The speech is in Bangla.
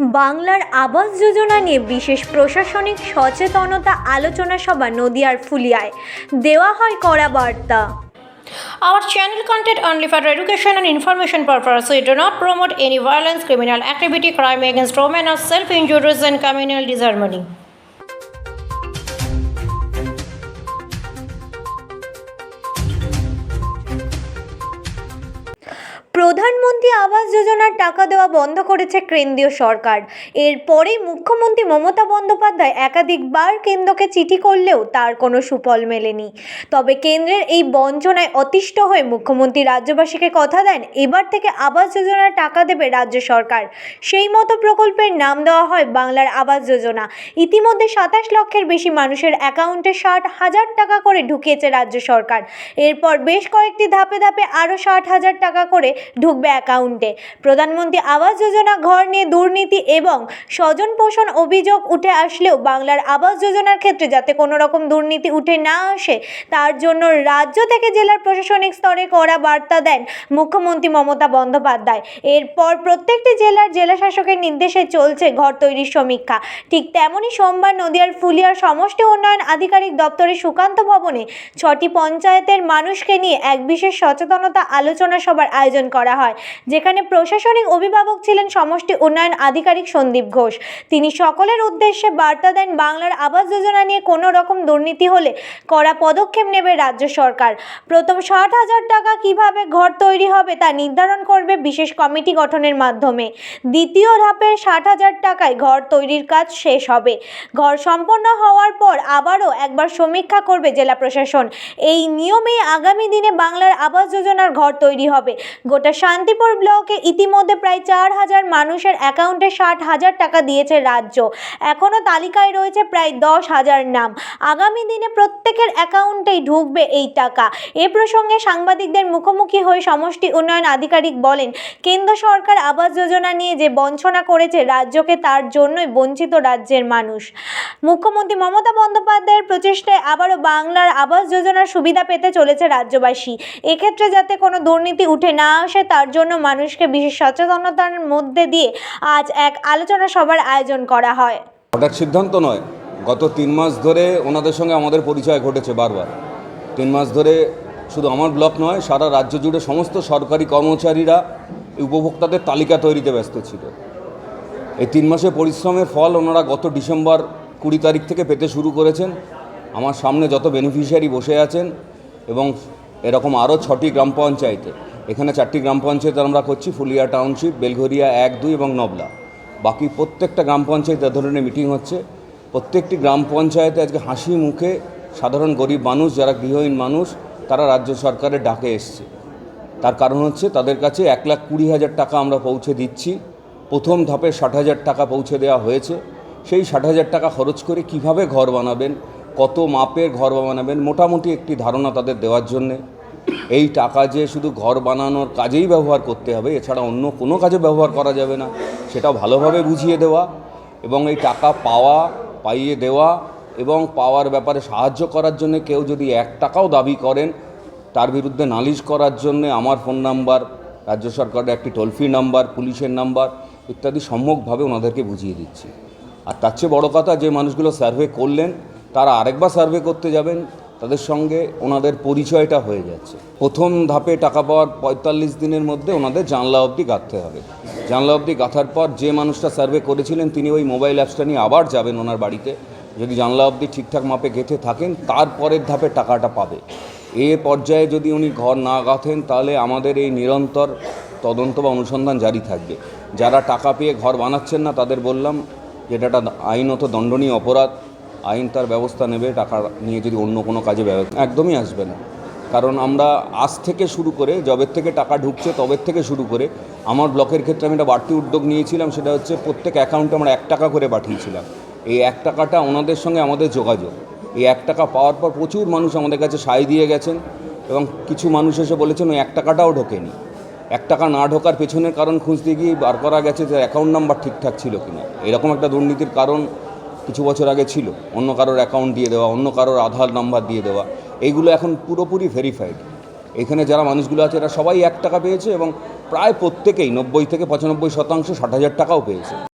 বাংলার আবাস যোজনা নিয়ে বিশেষ প্রশাসনিক সচেতনতা আলোচনা সভা নদিয়ার ফুলিয়ায় দেওয়া হয় কড়া বার্তা Our channel content only for education and information purpose. We do not promote any violence, criminal activity, crime against women, or self-injuries and communal disharmony. প্রধানমন্ত্রী আবাস যোজনার টাকা দেওয়া বন্ধ করেছে কেন্দ্রীয় সরকার। এরপরেই মুখ্যমন্ত্রী মমতা বন্দ্যোপাধ্যায় একাধিকবার কেন্দ্রকে চিঠি করলেও তার কোনো সুফল মেলেনি। তবে কেন্দ্রের এই বঞ্চনায় অতিষ্ঠ হয়ে মুখ্যমন্ত্রী রাজ্যবাসীকে কথা দেন, এবার থেকে আবাস যোজনার টাকা দেবে রাজ্য সরকার। সেই মতো প্রকল্পের নাম দেওয়া হয় বাংলার আবাস যোজনা। ইতিমধ্যে সাতাশ লক্ষের বেশি মানুষের অ্যাকাউন্টে ষাট হাজার টাকা করে ঢুকিয়েছে রাজ্য সরকার। এরপর বেশ কয়েকটি ধাপে ধাপে আরও ষাট হাজার টাকা করে ঢুকবে অ্যাকাউন্টে। প্রধানমন্ত্রী আবাস যোজনা, ঘর নিয়ে দুর্নীতি এবং স্বজন পোষণ অভিযোগ উঠে আসলেও বাংলার আবাস যোজনার ক্ষেত্রে যাতে কোনো রকম দুর্নীতি উঠে না আসে, তার জন্য রাজ্য থেকে জেলার প্রশাসনিক স্তরে কড়া বার্তা দেন মুখ্যমন্ত্রী মমতা বন্দ্যোপাধ্যায়। এরপর প্রত্যেকটি জেলার জেলা শাসকের নির্দেশে চলছে ঘর তৈরির সমীক্ষা। ঠিক তেমনই সোমবার নদিয়ার ফুলিয়ার সমষ্টি উন্নয়ন আধিকারিক দপ্তরের সুকান্ত ভবনে ছটি পঞ্চায়েতের মানুষকে নিয়ে এক বিশেষ সচেতনতা আলোচনা সভার আয়োজন করা হয়। যেখানে প্রশাসনিক অভিভাবক ছিলেন সমষ্টি উন্নয়ন আধিকারিক সন্দীপ ঘোষ। তিনি সকলের উদ্দেশ্যে বার্তা দেন, বাংলার আবাস যোজনা নিয়ে কোনো রকম দুর্নীতি হলে কড়া পদক্ষেপ নেবে রাজ্য সরকার। প্রথম ষাট হাজার টাকা কীভাবে ঘর তৈরি হবে তা নির্ধারণ করবে বিশেষ কমিটি গঠনের মাধ্যমে। দ্বিতীয় ধাপে ষাট হাজার টাকায় ঘর তৈরির কাজ শেষ হবে। ঘর সম্পন্ন হওয়ার পর আবারও একবার সমীক্ষা করবে জেলা প্রশাসন। এই নিয়মেই আগামী দিনে বাংলার আবাস যোজনার ঘর তৈরি হবে। গোটা শান্তিপুর ব্লকে ইতিমধ্যে প্রায় চার হাজার মানুষের অ্যাকাউন্টে ষাট হাজার টাকা দিয়েছে রাজ্য। এখনও তালিকায় রয়েছে প্রায় দশ হাজার নাম। আগামী দিনে প্রত্যেকের অ্যাকাউন্টেই ঢুকবে এই টাকা। এ প্রসঙ্গে সাংবাদিকদের মুখোমুখি হয়ে সমষ্টি উন্নয়ন আধিকারিক বলেন, কেন্দ্র সরকার আবাস যোজনা নিয়ে যে বঞ্চনা করেছে রাজ্যকে, তার জন্যই বঞ্চিত রাজ্যের মানুষ। মুখ্যমন্ত্রী মমতা বন্দ্যোপাধ্যায়ের প্রচেষ্টায় আবারও বাংলার আবাস যোজনার সুবিধা পেতে চলেছে রাজ্যবাসী। এক্ষেত্রে যাতে কোনো দুর্নীতি উঠে না আসে তার জন্য মানুষকে বিশেষ সচেতনতার মধ্যে দিয়ে আজ এক আলোচনা সভার আয়োজন করা হয়। হঠাৎ সিদ্ধান্ত নয়। গত তিন মাস ধরে ওনাদের সঙ্গে আমাদের পরিচয় ঘটেছে বারবার। তিন মাস ধরে শুধু আমার ব্লক নয়, সারা রাজ্য জুড়ে সমস্ত সরকারি কর্মচারীরা উপভোক্তাদের তালিকা তৈরিতে ব্যস্ত ছিল। এই তিন মাসের পরিশ্রমের ফল ওনারা গত ডিসেম্বর কুড়ি তারিখ থেকে পেতে শুরু করেছেন। আমার সামনে যত বেনিফিশিয়ারি বসে আছেন এবং এরকম আরও ছটি গ্রাম পঞ্চায়েতে এখানে চারটি গ্রাম পঞ্চায়েত আমরা করছি, ফুলিয়া টাউনশিপ, বেলঘরিয়া এক, দুই এবং নবলা। বাকি প্রত্যেকটা গ্রাম পঞ্চায়েত এ ধরনের মিটিং হচ্ছে। প্রত্যেকটি গ্রাম পঞ্চায়েতে আজকে হাসি মুখে সাধারণ গরিব মানুষ, যারা গৃহহীন মানুষ, তারা রাজ্য সরকারের ডাকে এসছে। তার কারণ হচ্ছে তাদের কাছে এক লাখ কুড়ি হাজার টাকা আমরা পৌঁছে দিচ্ছি। প্রথম ধাপে ষাট হাজার টাকা পৌঁছে দেওয়া হয়েছে। সেই ষাট হাজার টাকা খরচ করে কীভাবে ঘর বানাবেন, কত মাপের ঘর বানাবেন, মোটামুটি একটি ধারণা তাদের দেওয়ার জন্যে। এই টাকা যে শুধু ঘর বানানোর কাজেই ব্যবহার করতে হবে, এছাড়া অন্য কোনো কাজে ব্যবহার করা যাবে না। সেটাও ভালোভাবে বুঝিয়ে দেওয়া এবং এই টাকা পাওয়া, পাইয়ে দেওয়া এবং পাওয়ার ব্যাপারে সাহায্য করার জন্য কেউ যদি এক টাকাও দাবি করেন, তার বিরুদ্ধে নালিশ করার জন্য আমার ফোন নাম্বার, রাজ্য সরকারের একটি টোল ফ্রি নাম্বার, পুলিশের নাম্বার ইত্যাদি সম্যকভাবে ওনাদেরকে বুঝিয়ে দিচ্ছি। আর তার চেয়ে বড়ো কথা, যে মানুষগুলো সার্ভে করলেন, তারা আরেকবার সার্ভে করতে যাবেন তাদের সঙ্গে ওনাদের পরিচয়টা হয়ে যাচ্ছে। প্রথম ধাপে টাকা পাওয়ার পঁয়তাল্লিশ দিনের মধ্যে ওনাদের জানলা অবধি গাঁথতে হবে। জানলা অবধি গাঁথার পর যে মানুষটা সার্ভে করেছিলেন, তিনি ওই মোবাইল অ্যাপসটা নিয়ে আবার যাবেন ওনার বাড়িতে। যদি জানলা অবধি ঠিকঠাক মাপে গেঁথে থাকেন তারপরের ধাপে টাকাটা পাবে। এ পর্যায়ে যদি উনি ঘর না গাঁথেন, তাহলে আমাদের এই নিরন্তর তদন্ত বা অনুসন্ধান জারি থাকবে। যারা টাকা পেয়ে ঘর বানাচ্ছেন না, তাদের বললাম, যেটা একটা আইনত দণ্ডনীয় অপরাধ আইন তার ব্যবস্থা নেবে, টাকা নিয়ে যদি অন্য কোনো কাজে একদমই আসবে না। কারণ আমরা আজ থেকে শুরু করে জবের থেকে টাকা ঢুকছে তবের থেকে শুরু করে, আমার ব্লকের ক্ষেত্রে আমি একটা বাড়তি উদ্যোগ নিয়েছিলাম, সেটা হচ্ছে প্রত্যেক অ্যাকাউন্টে আমরা এক টাকা করে পাঠিয়েছিলাম। এই এক টাকাটা ওনাদের সঙ্গে আমাদের যোগাযোগ। এই এক টাকা পাওয়ার পর প্রচুর মানুষ আমাদের কাছে সাই দিয়ে গেছেন এবং কিছু মানুষ এসে বলেছেন, ওই এক টাকাটাও ঢোকেনি। এক টাকা না ঢোকার পেছনের কারণ খুঁজতে গিয়ে বার করা গেছে যে অ্যাকাউন্ট নাম্বার ঠিকঠাক ছিল কিনা। এরকম একটা দুর্নীতির কারণ কিছু বছর আগে ছিল। অন্য কারোর অ্যাকাউন্ট দিয়ে দেওয়া, অন্য কারোর আধার নাম্বার দিয়ে দেওয়া। এইগুলো এখন পুরোপুরি ভেরিফাইড এখানে যারা মানুষগুলো আছে, এরা সবাই এক টাকা পেয়েছে এবং প্রায় প্রত্যেকেই নব্বই থেকে পঁচানব্বই শতাংশ ষাট হাজার টাকাও পেয়েছে।